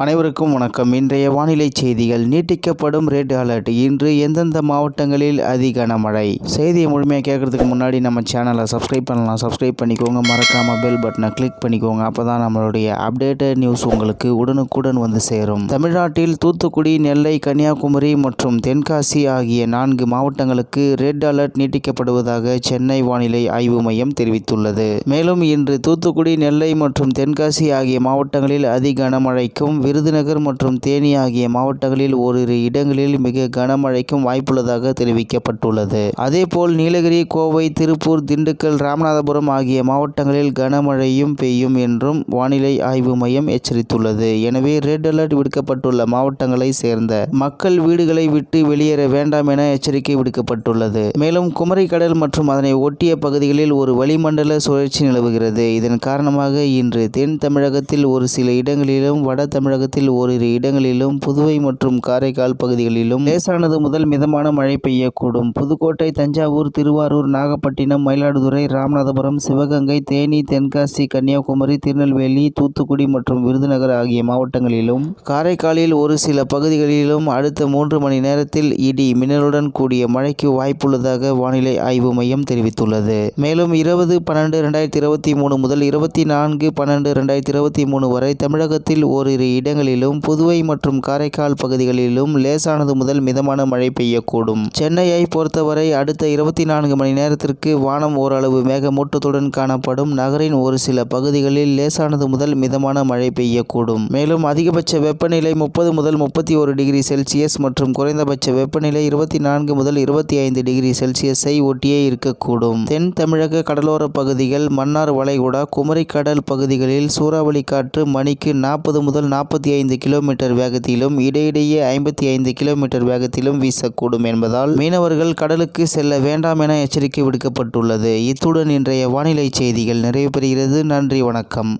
அனைவருக்கும் வணக்கம். இன்றைய வானிலை செய்திகள். நீட்டிக்கப்படும் ரெட் அலர்ட் இன்று எந்தெந்த மாவட்டங்களில் அதி கனமழை செய்தியை முழுமையாக கேட்கறதுக்கு முன்னாடி நம்ம சேனலை சப்ஸ்கிரைப் பண்ணலாம். சப்ஸ்கிரைப் பண்ணிக்கோங்க. மறக்காம பெல் பட்டனை கிளிக் பண்ணிக்கோங்க. அப்பதான் நம்மளுடைய அப்டேட்டட் நியூஸ் உங்களுக்கு உடனுக்குடன் வந்து சேரும். தமிழ்நாட்டில் தூத்துக்குடி நெல்லை கன்னியாகுமரி மற்றும் தென்காசி ஆகிய நான்கு மாவட்டங்களுக்கு ரெட் அலர்ட் நீட்டிக்கப்படுவதாக சென்னை வானிலை ஆய்வு மையம் தெரிவித்துள்ளது. மேலும் இன்று தூத்துக்குடி நெல்லை மற்றும் தென்காசி ஆகிய மாவட்டங்களில் அதி கனமழைக்கும் விருதுநகர் மற்றும் தேனி ஆகிய மாவட்டங்களில் ஓரிரு இடங்களில் மிக கனமழைக்கும் வாய்ப்புள்ளதாக தெரிவிக்கப்பட்டுள்ளது. அதேபோல் நீலகிரி கோவை திருப்பூர் திண்டுக்கல் ராமநாதபுரம் ஆகிய மாவட்டங்களில் கனமழையும் பெய்யும் என்றும் வானிலை ஆய்வு மையம் எச்சரித்துள்ளது. எனவே ரெட் அலர்ட் விடுக்கப்பட்டுள்ள மாவட்டங்களை சேர்ந்த மக்கள் வீடுகளை விட்டு வெளியேற வேண்டாம் என எச்சரிக்கை விடுக்கப்பட்டுள்ளது. மேலும் குமரிக்கடல் மற்றும் அதனை ஒட்டிய பகுதிகளில் ஒரு வளிமண்டல சுழற்சி நிலவுகிறது. இதன் காரணமாக இன்று தென் தமிழகத்தில் ஒரு சில இடங்களிலும் வட தமிழகத்தில் ஓரிரு இடங்களிலும் புதுவை மற்றும் காரைக்கால் பகுதிகளிலும் லேசானது முதல் மிதமான மழை பெய்யக்கூடும். புதுக்கோட்டை தஞ்சாவூர் திருவாரூர் நாகப்பட்டினம் மயிலாடுதுறை ராமநாதபுரம் சிவகங்கை தேனி தென்காசி கன்னியாகுமரி திருநெல்வேலி தூத்துக்குடி மற்றும் விருதுநகர் ஆகிய மாவட்டங்களிலும் காரைக்காலில் ஒரு சில பகுதிகளிலும் அடுத்த மூன்று மணி நேரத்தில் இடி மின்னலுடன் கூடிய மழைக்கு வாய்ப்புள்ளதாக வானிலை ஆய்வு மையம் தெரிவித்துள்ளது. மேலும் இருபது பன்னெண்டு ரெண்டாயிரத்தி இருபத்தி மூணு முதல் இருபத்தி நான்கு பன்னெண்டு ரெண்டாயிரத்தி இருபத்தி மூணு வரை தமிழகத்தில் ஓரிரு இடங்களிலும் புதுவை மற்றும் காரைக்கால் பகுதிகளிலும் லேசானது முதல் மிதமான மழை பெய்யக்கூடும். சென்னையை பொறுத்தவரை அடுத்த இருபத்தி நான்கு மணி நேரத்திற்கு வானம் ஓரளவு மேகமூட்டத்துடன் காணப்படும். நகரின் ஒரு சில பகுதிகளில் லேசானது முதல் மிதமான மழை பெய்யக்கூடும். மேலும் அதிகபட்ச வெப்பநிலை முப்பது முதல் முப்பத்தி ஒரு டிகிரி செல்சியஸ் மற்றும் குறைந்தபட்ச வெப்பநிலை இருபத்தி நான்கு முதல் இருபத்தி ஐந்து டிகிரி செல்சியஸை ஒட்டியே இருக்கக்கூடும். தென் தமிழக கடலோர பகுதிகள் மன்னார் வளைகுடா குமரிக்கடல் பகுதிகளில் சூறாவளி காற்று மணிக்கு நாற்பது முதல் நாற்பது நாற்பத்தி ஐந்து கிலோமீட்டர் வேகத்திலும் இடையிடையே ஐம்பத்தி ஐந்து கிலோமீட்டர் வேகத்திலும் வீசக்கூடும் என்பதால் மீனவர்கள் கடலுக்கு செல்ல வேண்டாம் என எச்சரிக்கை விடுக்கப்பட்டுள்ளது. இத்துடன் இன்றைய வானிலை செய்திகள் நிறைவு பெறுகிறது நன்றி வணக்கம்.